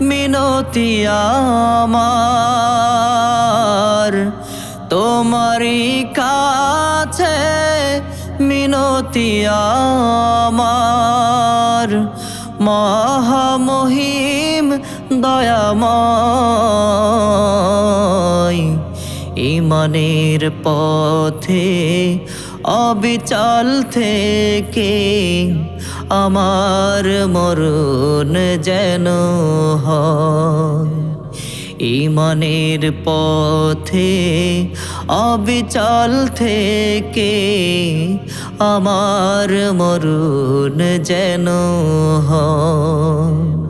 মিনতি আমার। তোমারই কাছে মিনতি আমার। মহামহিম দয়াময় ইমানের পথে অবিচল থেকে আমার মরণ যেন হয়। ইমানের পথে অবিচল থেকে আমার মরণ যেন হয়।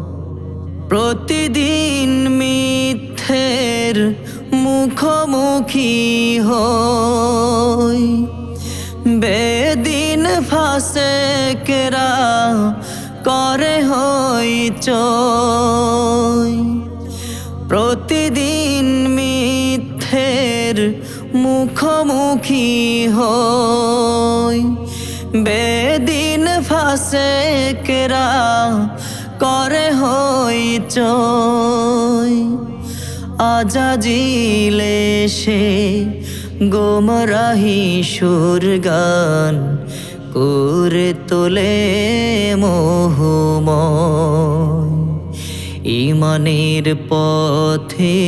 প্রতিদিন মিথ্যের মুখোমুখি হই। বেদিন ফাঁসে কেরা করে হই চই। প্রতিদিন মিথ্যের মুখোমুখি হই। বেদিন ফাঁসে কেরা করে হই চই। আজাজিলে সে গোমরাহি সুর গান করে তোলে মোহময়। ইমানের পথে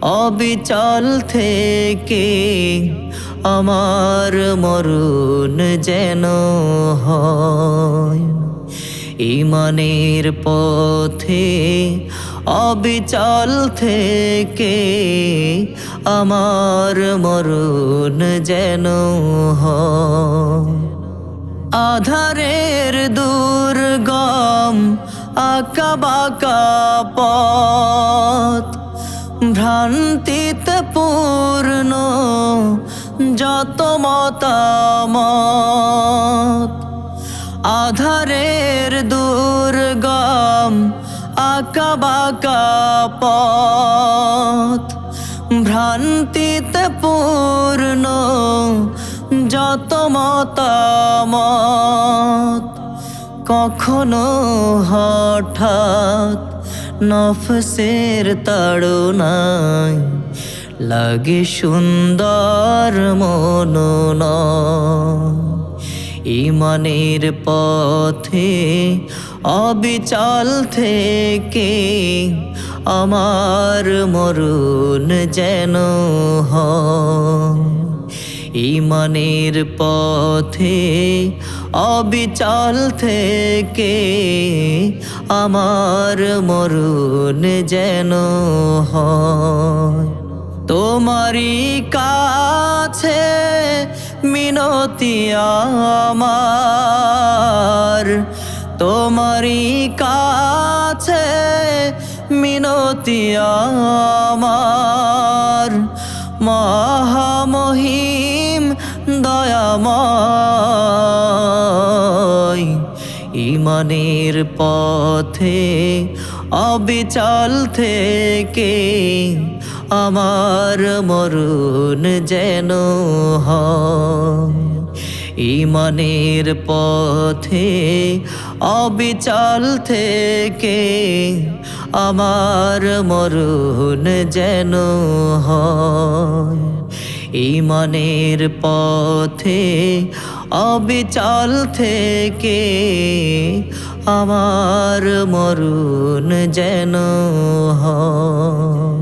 অবিচল থেকে আমার মরণ যেন হয়। ইমানের পথে অবিচল থেকে আমার মরণ যেন আধারের দুর্গম আঁকা বাঁকা পথ, ভ্রান্তিতে পূর্ণ যত মতামত। আধারের দুর্গম আঁকা বাঁকা পথ ভ্রান্তিতে পূর্ণ, যত মতামত কখনো হঠাৎ নফসের তাড়নায় লাগে সুন্দর মনোনয় ইমানের পথে অবিচল থেকে আমার মরণ যেন ইমানের পথে অবিচল থেকে আমার মরণ যেন হয়। তোমারই কাছে মিনতি আমার। তোমারই কাছে মিনতি আমার। মহামহিম দয়াময় ইমানের পথে অবিচল থেকে আমার মরণ যেন হয়। ইমানের পথে অবিচল থেকে আমার মরণ যেন ইমানের পথে অবিচল থেকে আমার মরণ যেন হয়।